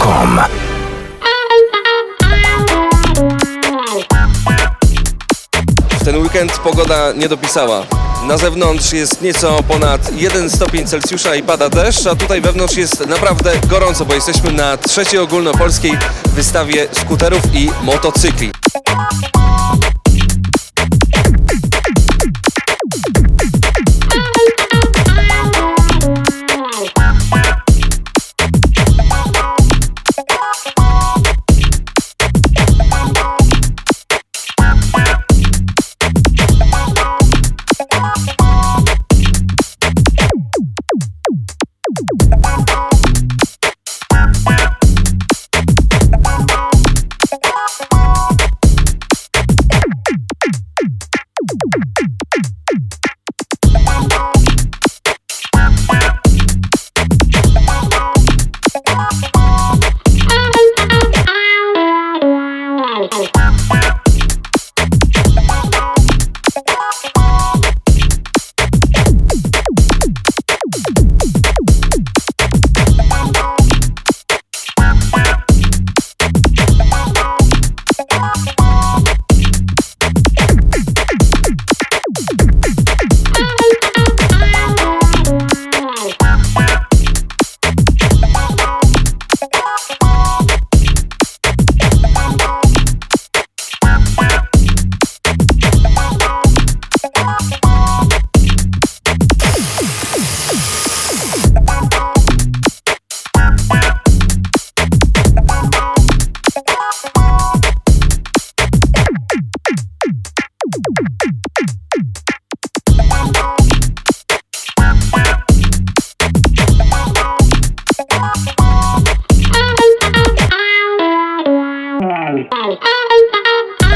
radio.com. Ten weekend pogoda nie dopisała. Na zewnątrz jest nieco ponad 1 stopień Celsjusza i pada deszcz, a tutaj wewnątrz jest naprawdę gorąco, bo jesteśmy na trzeciej ogólnopolskiej wystawie skuterów i motocykli. Thank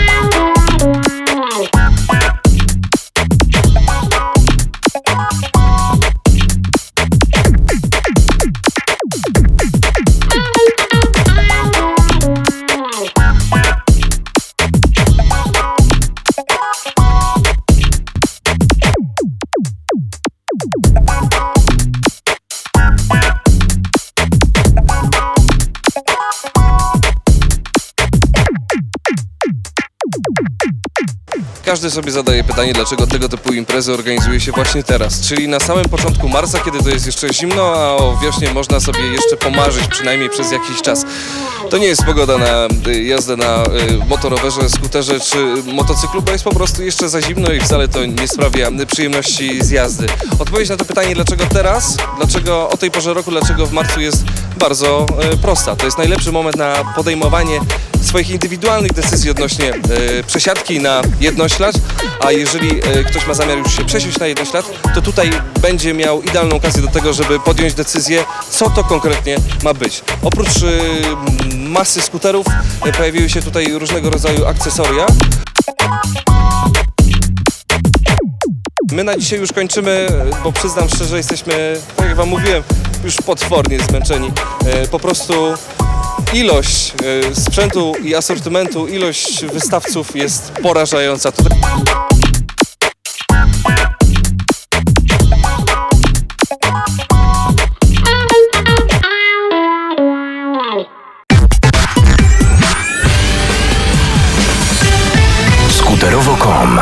you. Każdy sobie zadaje pytanie, dlaczego tego typu imprezy organizuje się właśnie teraz, czyli na samym początku marca, kiedy to jest jeszcze zimno, a o wiośnie można sobie jeszcze pomarzyć, przynajmniej przez jakiś czas. To nie jest pogoda na y, jazdę na y, motorowerze, skuterze czy motocyklu, bo jest po prostu jeszcze za zimno i wcale to nie sprawia przyjemności z jazdy. Odpowiedź na to pytanie, dlaczego teraz, dlaczego o tej porze roku, dlaczego w marcu jest bardzo y, prosta. To jest najlepszy moment na podejmowanie swoich indywidualnych decyzji odnośnie e, przesiadki na jednoślad, a jeżeli e, ktoś ma zamiar już się przesiąść na jednoślad, to tutaj będzie miał idealną okazję do tego, żeby podjąć decyzję, co to konkretnie ma być. Oprócz e, masy skuterów pojawiły się tutaj różnego rodzaju akcesoria. My na dzisiaj już kończymy, bo przyznam szczerze, jesteśmy, tak jak Wam mówiłem, już potwornie zmęczeni. Po prostu ilość e, sprzętu i asortymentu, ilość wystawców jest porażająca. Tak- Skuterowo.com